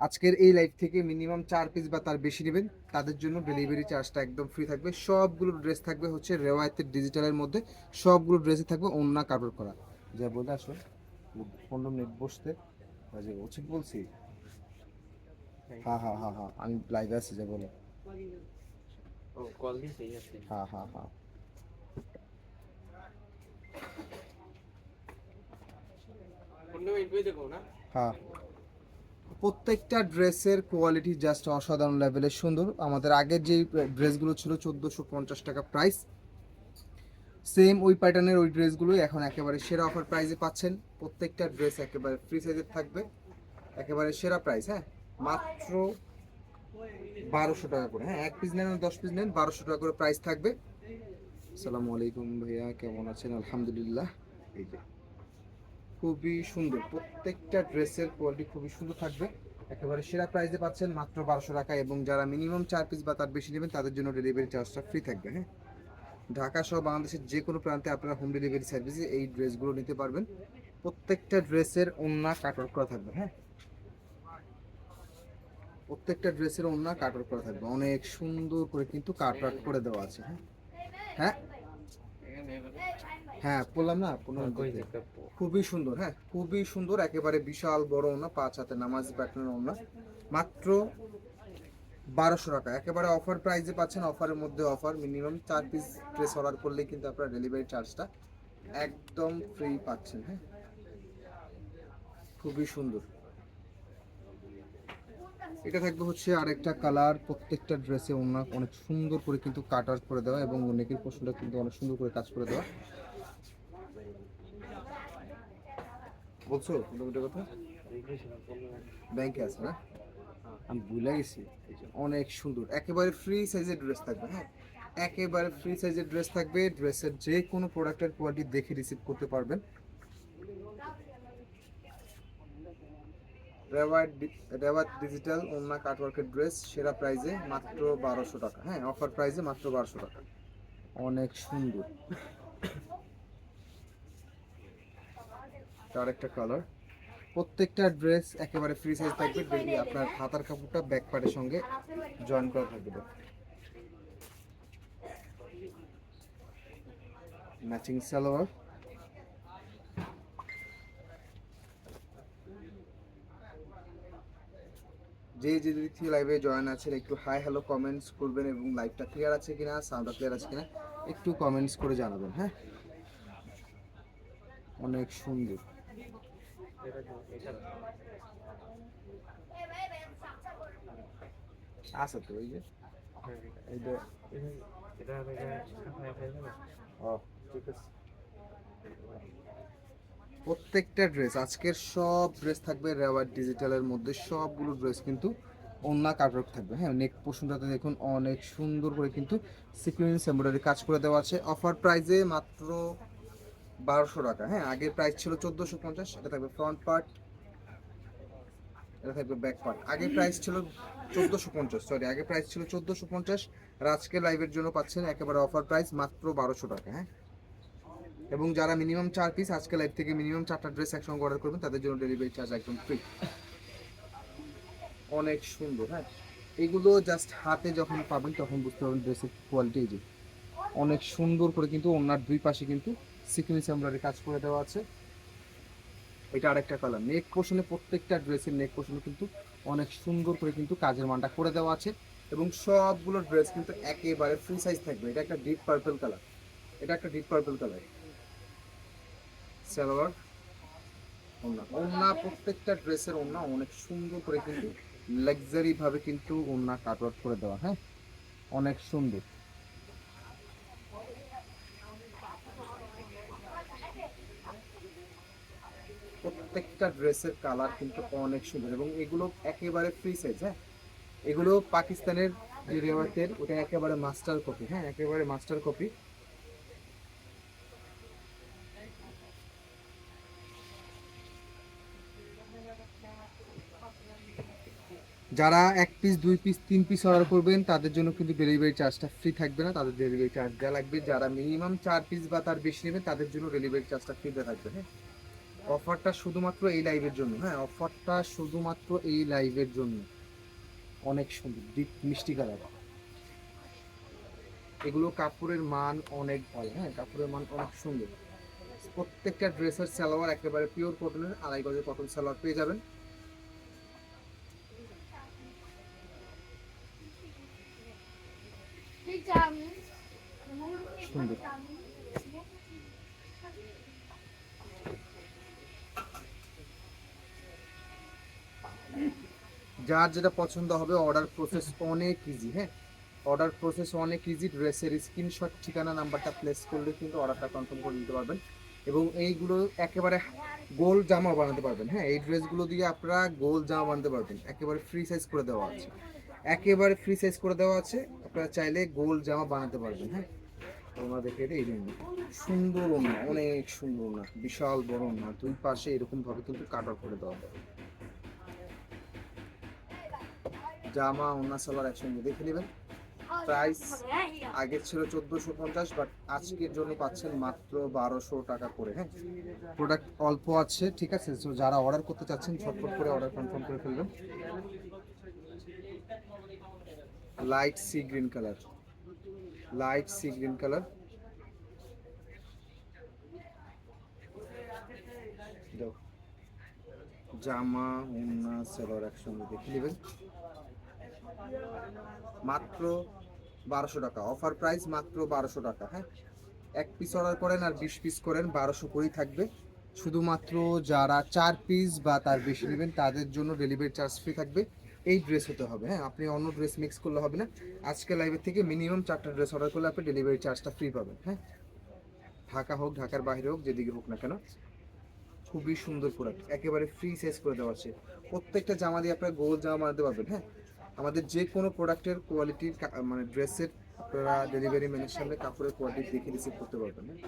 আজকের এই লাইভ থেকে মিনিমাম চার পিস বা তার বেশি নেবেন। তাদের জন্য ডেলিভারি চার্জটা একদম ফ্রি থাকবে। সবগুলো ড্রেস থাকবে হচ্ছে রেওয়ায়তের ডিজিটালের মধ্যে। সবগুলো ড্রেসে থাকবে অন্য কাপড় করা। যা বলে আসো পনেরো মিনিট বসতে। উচিত বলছি? হ্যাঁ হ্যাঁ হ্যাঁ হ্যাঁ আমি লাইভে আছি যা বলো। হ্যাঁ হ্যাঁ হ্যাঁ পনেরো মিনিট দেখো না। হ্যাঁ প্রত্যেকটা ড্রেসের কোয়ালিটি জাস্ট অসাধারণ লেভেলের সুন্দর। আমাদের আগের যে ড্রেসগুলো ছিল চোদ্দোশো পঞ্চাশ টাকা প্রাইস সেম ওই প্যাটার্নের ওই ড্রেসগুলো এখন একেবারে সেরা অফার প্রাইসে পাচ্ছেন। প্রত্যেকটা ড্রেস একেবারে ফ্রি সাইজের থাকবে, একেবারে সেরা প্রাইস হ্যাঁ? মাত্র বারোশো টাকা করে হ্যাঁ এক পিস নেন দশ পিস নেন, বারোশো টাকা করে প্রাইস থাকবে। আসসালামু আলাইকুম ভাইয়া, কেমন আছেন? আলহামদুলিল্লাহ। এই যে। খুবই সুন্দর। প্রত্যেকটা ড্রেসের কোয়ালিটি খুবই সুন্দর থাকবে। একেবারে সেরা প্রাইসে পাচ্ছেন মাত্র বারোশো টাকা এবং যারা মিনিমাম চার পিস বা তার বেশি নেবেন, তাদের জন্য ডেলিভারি চার্জটা ফ্রি থাকবে হ্যাঁ? ঢাকা সহ বাংলাদেশের যে কোনো প্রান্তে আপনারা হোম ডেলিভারি সার্ভিসে এই ড্রেসগুলো নিতে পারবেন। প্রত্যেকটা ড্রেসের ওন্না কাটর করা থাকবে হ্যাঁ? প্রত্যেকটা ড্রেসের ওন্না কাটর করা থাকবে। অনেক সুন্দর করে কিন্তু কাট করে দেওয়া আছে হ্যাঁ? হ্যাঁ? হ্যাঁ বললাম না দেখতে খুবই সুন্দর হ্যাঁ খুবই সুন্দর একেবারে বিশাল বড় ওনা পাঁচ হাতে নামাজ প্যাটার্নের ওনা। মাত্র বারোশো টাকা একেবারে অফার প্রাইসে পাচ্ছেন অফারের মধ্যে অফার মিনিমাম চার পিস ড্রেস অর্ডার করলেই কিন্তু আপনার ডেলিভারি চার্জটা একদম ফ্রি পাচ্ছেন হ্যাঁ। খুবই সুন্দর। এটা থাকবে হচ্ছে আরেকটা কালার প্রত্যেকটা ড্রেসে ওনা অনেক সুন্দর করে কিন্তু কাটার করে দেওয়া এবং নেকের পোষণটা কিন্তু অনেক সুন্দর করে কাজ করে দেওয়া। বলছো? দুটো কথা? ব্যাংকে আছে না? আমি ভুলে গেছি। অনেক সুন্দর। একেবারে ফ্রি সাইজের ড্রেস থাকবে হ্যাঁ? একেবারে ফ্রি সাইজের ড্রেস থাকবে। ড্রেসের যে কোনো প্রোডাক্টের কোয়ালিটি দেখে রিসিভ করতে পারবেন। রেওয়ার রেওয়ার ডিজিটাল ওনা কাটওয়ার্কের ড্রেস সেরা প্রাইজে মাত্র বারোশো টাকা। হ্যাঁ অফার প্রাইজে মাত্র বারোশো টাকা। অনেক সুন্দর। তার একটা কালার প্রত্যেকটা ড্রেস একেবারে ফ্রি সাইজ থাকবে ডেলি আপনার হাতার কাপড়টা ব্যাক পার্টের সঙ্গে জয়েন করা থাকবে। ম্যাচিং সালোয়ার। যে যে দিক লাইভে জয়েন আছেন, একটু হাই হ্যালো কমেন্টস করবেন এবং লাইভটা ক্লিয়ার আছে কিনা সাউন্ডটা ক্লিয়ার আছে কিনা, একটু কমেন্টস করে জানাবেন হ্যাঁ? অনেক সুন্দর। আছে তো ওই যে এটা প্রত্যেকটা ড্রেস আজকের সব ড্রেস থাকবে রেওয়ার ডিজিটালের মধ্যে, সবগুলো ড্রেস কিন্তু অন্য কাটক থাকবে। হ্যাঁ নেক পোর্শনটাতে দেখুন অনেক সুন্দর করে কিন্তু সিকুয়েন্স এমব্রয়ডারি কাজ করে দেওয়া আছে। অফার প্রাইজে মাত্র বারোশো টাকা। হ্যাঁ আগের প্রাইস ছিল চোদ্দোশো পঞ্চাশ, এটা থাকবে ফ্রন্ট পার্ট এটা থাকবে ব্যাক পার্ট আগের প্রাইস ছিল চোদ্দোশো পঞ্চাশ সরি আগের প্রাইস ছিল চোদ্দোশো পঞ্চাশ, আর আজকে লাইভের জন্য পাচ্ছেন একেবারে অফার প্রাইস মাত্র বারোশো টাকা হ্যাঁ? এবং যারা মিনিমাম চার পিস আজকে লাইভ থেকে মিনিমাম চারটা ড্রেস একসঙ্গে অর্ডার করবেন, তাদের জন্য ডেলিভারি চার্জ একদম ফ্রি অনেক সুন্দর হ্যাঁ? এগুলো জাস্ট হাতে যখন পাবেন, তখন বুঝতে পারবেন ড্রেসের কোয়ালিটি যে। অনেক সুন্দর করে কিন্তু ওনার দুই পাশে কিন্তু সিকুয়েন্স এমব্রয়ডারি কাজ করে দেওয়া আছে। এটা আরেকটা কালার নেক পোর্শনে প্রত্যেকটা ড্রেসের নেক পোর্শনে কিন্তু অনেক সুন্দর করে কিন্তু কাজের মানটা করে দেওয়া আছে এবং সবগুলো ড্রেস কিন্তু একেবারে ফ্রি সাইজ থাকবে। এটা একটা ডিপ পার্পল কালার এটা একটা ডিপ পার্পল কালার সালোয়ার, ওড়না। ওড়না, প্রত্যেকটা ড্রেসের ওড়না অনেক সুন্দর করে কিন্তু লাক্সারি ভাবে কিন্তু ওড়না কাটওয়ার্ক করে দেওয়া হ্যাঁ? অনেক সুন্দর। প্রত্যেকটা ড্রেসের কালার কিন্তু অনেক সুন্দর এবং এগুলো একেবারে ফ্রি সাইজ হ্যাঁ? এগুলো পাকিস্তানের যে রেওয়াতের ওটা একেবারে মাস্টার কপি হ্যাঁ? একেবারে মাস্টার কপি যারা এক পিস দুই পিস তিন পিস অর্ডার করবেন, তাদের জন্য কিন্তু ডেলিভারি চার্জটা ফ্রি থাকবে না, তাদের ডেলিভারি চার্জ দেওয়া লাগবে। যারা মিনিমাম চার পিস বা তার বেশি নেবেন তাদের জন্য ডেলিভারি চার্জটা ফ্রিতে থাকবে হ্যাঁ? অফারটা শুধুমাত্র এই লাইভের জন্য হ্যাঁ অফারটা শুধুমাত্র এই লাইভের জন্য। অনেক সুন্দর ডিপ মিষ্টি কালার। এগুলো কাপড়ের মান অনেক ভালো হ্যাঁ কাপড়ের মান অনেক সুন্দর। প্রত্যেকটা ড্রেসের সালোয়ার একেবারে পিওর কটনের আড়াই গজের কটন সালোয়ার পেয়ে যাবেন। সুন্দর। যার যেটা পছন্দ হবে অর্ডার প্রসেস অনেক ইজি হ্যাঁ? অর্ডার প্রসেস অনেক ইজি ড্রেসের স্ক্রিনশট ঠিকানা নাম্বারটা প্লেস করলে কিন্তু অর্ডারটা কনফার্ম করে নিতে পারবেন এবং এইগুলো একেবারে গোল জামা বানাতে পারবেন হ্যাঁ? এই ড্রেসগুলো দিয়ে আপনারা গোল জামা বানাতে পারবেন, একেবারে ফ্রি সাইজ করে দেওয়া আছে। একেবারে ফ্রি সাইজ করে দেওয়া আছে, আপনারা চাইলে গোল জামা বানাতে পারবেন হ্যাঁ? ওনা দেখে এই জন্য সুন্দর ওনা অনেক সুন্দর ওনা বিশাল বড় ওনা দুই পাশে এরকম ভাবে কিন্তু কাটার করে দেওয়া। হবে জামা ওনা সালোয়ার একসঙ্গে দেখে নেবেন। প্রাইস আগে ছিল চোদ্দোশো পঞ্চাশ বাট আজকের জন্য পাচ্ছেন মাত্র বারোশো টাকা করে হ্যাঁ? প্রোডাক্ট অল্প আছে, ঠিক আছে? তো যারা অর্ডার করতে চাচ্ছেন ছটফট করে অর্ডার কনফার্ম করে ফেলবেন। Light sea green colour light sea green colour জামা উন্না সেলর একসঙ্গে দেখে নেবেন। মাত্র বারোশো টাকা। অফার প্রাইস মাত্র বারোশো টাকা হ্যাঁ? এক পিস অর্ডার করেন আর বিশ পিস করেন, বারোশো করেই থাকবে। শুধুমাত্র যারা চার পিস বা তার বেশি নেবেন, তাদের জন্য ডেলিভারি চার্জ ফ্রি থাকবে। এই ড্রেস হতে হবে হ্যাঁ? আপনি অন্য ড্রেস মিক্স করলে হবে না। আজকে লাইভের থেকে মিনিমাম চারটা ড্রেস অর্ডার করলে আপনি ডেলিভারি চার্জটা ফ্রি পাবেন হ্যাঁ? ঢাকা হোক, ঢাকার বাইরে হোক, যেদিকে হোক না কেন, খুবই সুন্দর প্রোডাক্ট একেবারে ফ্রি সাইজ করে দেওয়া আছে। প্রত্যেকটা জামা দিয়ে আপনারা গোল জামা বানাতে পারবেন হ্যাঁ? আমাদের যে কোনো প্রোডাক্টের কোয়ালিটির মানে ড্রেসের আপনারা ডেলিভারি ম্যানের সামনে কাপড়ের কোয়ালিটি দেখে রিসিভ করতে পারবেন হ্যাঁ?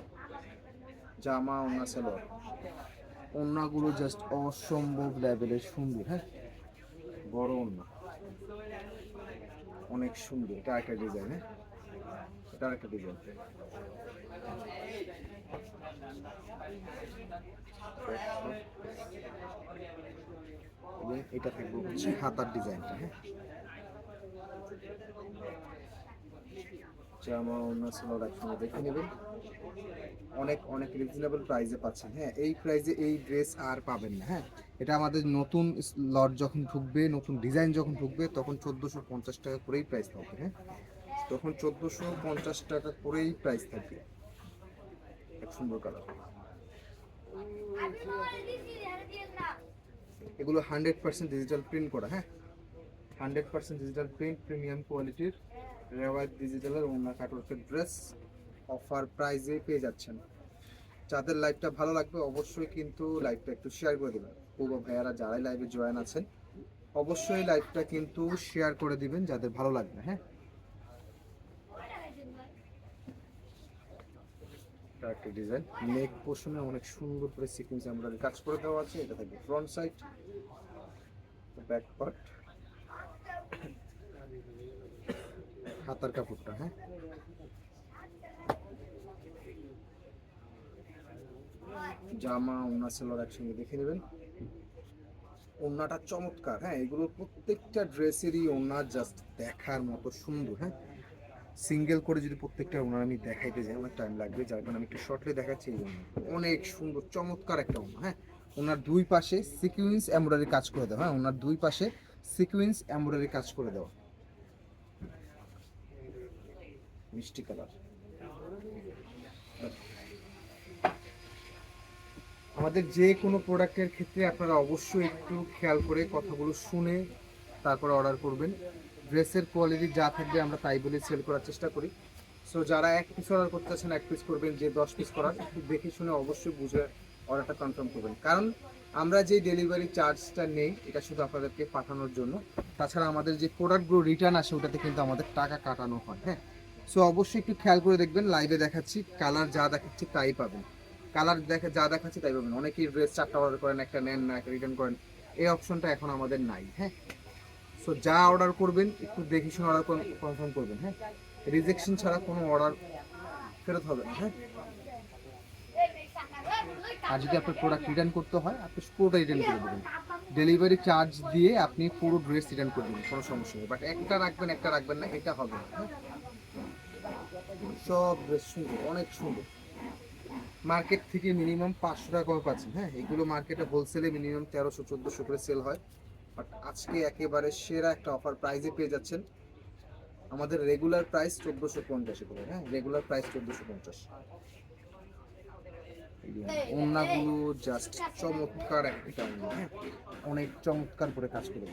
জামা ওনা সালোয়ার। ওনাগুলো জাস্ট অসম্ভব লেভেলের সুন্দর হ্যাঁ? বড় ওনা অনেক সুন্দর। এটা একটা ডিজাইন হ্যাঁ? এটা একটা ডিজাইন এবং এটা থাকবে হচ্ছে হাতার ডিজাইনটা হ্যাঁ। জামা দেখে নেবেন। অনেক অনেক রিজনেবল প্রাইসে পাচ্ছেন হ্যাঁ। এই প্রাইসে এই ড্রেস আর পাবেন না হ্যাঁ। এটা আমাদের নতুন লট যখন ঢুকবে, নতুন ডিজাইন যখন ঢুকবে, তখন চোদ্দোশো পঞ্চাশ টাকা করেই প্রাইস থাকবে হ্যাঁ। তখন চোদ্দোশো পঞ্চাশ টাকা করেই প্রাইস থাকবে। এক সুন্দর কালার এগুলো হান্ড্রেড পার্সেন্ট ডিজিটাল প্রিন্ট করা হ্যাঁ? Hundred percent digital print premium কোয়ালিটির রেওয়াজ ডিজিটালের ওনার কাটওয়ার্কের ড্রেস অফার প্রাইজে পেয়ে যাচ্ছেন। যাদের লাইভটা ভালো লাগবে অবশ্যই কিন্তু লাইভটা একটু শেয়ার করে দেবেন। পূর্ব ভাইয়ারা যারাই লাইভে জয়েন আছেন, অবশ্যই লাইভটা কিন্তু শেয়ার করে দিবেন যাদের ভালো লাগবে হ্যাঁ? এটা একটা ডিজাইন নেক পোর্শনে অনেক সুন্দর করে সিকোয়েন্স আমরা কাজ করে দেওয়া আছে, এটা থাকবে ফ্রন্ট সাইড ব্যাক পার্ট হাতার কাপড়টা হ্যাঁ? জামা, ওনা সেলোর একসঙ্গে দেখে নেবেন। ওনাটা চমৎকার হ্যাঁ? এগুলো প্রত্যেকটা ড্রেসেরই ওনা জাস্ট দেখার মতো সুন্দর হ্যাঁ? সিঙ্গেল করে যদি প্রত্যেকটা ওনার আমি দেখাইতে যাই অনেক টাইম লাগবে। যার কারণে আমি একটু শর্টলি দেখাচ্ছি এই অনেক সুন্দর, চমৎকার একটা ওনা হ্যাঁ? ওনার দুই পাশে সিকুয়েন্স এমব্রয়ডারি কাজ করে দেওয়া হ্যাঁ? ওনার দুই পাশে সিকুয়েন্স এমব্রয়ডারি কাজ করে দেওয়া। মিষ্টি কালার আমাদের যে কোনো প্রোডাক্টের ক্ষেত্রে আপনারা অবশ্যই একটু খেয়াল করে কথাগুলো শুনে তারপরে অর্ডার করবেন। ড্রেসের কোয়ালিটি যা থাকবে আমরা তাই বলে সেল করার চেষ্টা করি। সো যারা এক পিস অর্ডার করতে চাচ্ছেন, এক পিস করবেন, যে দশ পিস করার, দেখে শুনে অবশ্যই বুঝে অর্ডারটা কনফার্ম করবেন। কারণ আমরা যে ডেলিভারি চার্জটা নেই, এটা শুধু আপনাদেরকে পাঠানোর জন্য। তাছাড়া আমাদের যে প্রোডাক্টগুলো রিটার্ন আসে, ওটাতে কিন্তু আমাদের টাকা কাটানো হয় হ্যাঁ? সো অবশ্যই একটু খেয়াল করে দেখবেন লাইভে দেখাচ্ছি কালার যা দেখাচ্ছি তাই পাবেন। কালার দেখে, যা দেখাচ্ছি তাই পাবেন। অনেকেই ড্রেস চারটা অর্ডার করেন, একটা নেন, না একটা রিটার্ন করেন। এই অপশনটা এখন আমাদের নাই হ্যাঁ? সো যা অর্ডার করবেন, একটু দেখে শুনে অর্ডার কনফার্ম করবেন হ্যাঁ? রিজেকশন ছাড়া কোনো অর্ডার ফেরত হবে না হ্যাঁ? আর যদি আপনার প্রোডাক্ট রিটার্ন করতে হয়, আপনি পুরোটা রিটার্ন করে দেবেন। ডেলিভারি চার্জ দিয়ে আপনি পুরো ড্রেস রিটার্ন করে দেবেন, কোনো সমস্যা নেই। বাট একটা রাখবেন একটা রাখবেন না, এটা হবে না হ্যাঁ? সব ড্রেস সুন্দর, অনেক সুন্দর। মার্কেট থেকে মিনিমাম পাঁচশো টাকা কমে পাচ্ছেন হ্যাঁ? এগুলো মার্কেটে হোলসেলে মিনিমাম তেরোশো, চোদ্দোশো করে সেল হয়। বাট আজকে একেবারে সেরা একটা অফার প্রাইজে পেয়ে যাচ্ছেন আমাদের রেগুলার প্রাইস চোদ্দোশো পঞ্চাশে করে হ্যাঁ? রেগুলার প্রাইস চোদ্দোশো পঞ্চাশ। ওনাগুলো জাস্ট চমৎকার একটা হ্যাঁ? অনেক চমৎকার করে কাজ করে।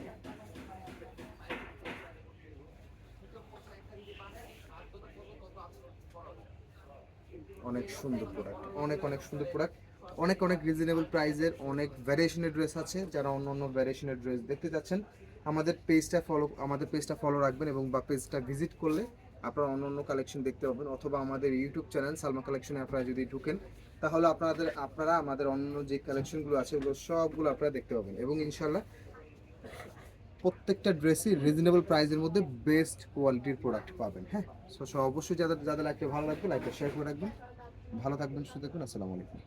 অনেক সুন্দর প্রোডাক্ট অনেক অনেক সুন্দর প্রোডাক্ট অনেক অনেক রিজনেবল প্রাইসের অনেক ভ্যারিয়েশনের ড্রেস আছে, যারা অন্য অন্য ভ্যারিয়েশনের ড্রেস দেখতে চাচ্ছেন। আমাদের পেজটা ফলো আমাদের পেজটা ফলো রাখবেন এবং বা পেজটা ভিজিট করলে আপনারা অন্য অন্য কালেকশন দেখতে পাবেন। অথবা আমাদের ইউটিউব চ্যানেল সালমা কালেকশনে আপনারা যদি ঢুকেন, তাহলে আপনাদের, আপনারা আমাদের অন্য যে কালেকশনগুলো আছে, ওগুলো সবগুলো আপনারা দেখতে পাবেন। এবং ইনশাল্লাহ প্রত্যেকটা ড্রেসই রিজনেবল প্রাইসের মধ্যে বেস্ট কোয়ালিটির প্রোডাক্ট পাবেন হ্যাঁ? সো অবশ্যই যাদের যাদের লাগবে ভালো লাগবে লাইকটা শেয়ার করে রাখবেন। ভালো থাকবেন, সুস্থ থাকবেন, আসসালামু আলাইকুম।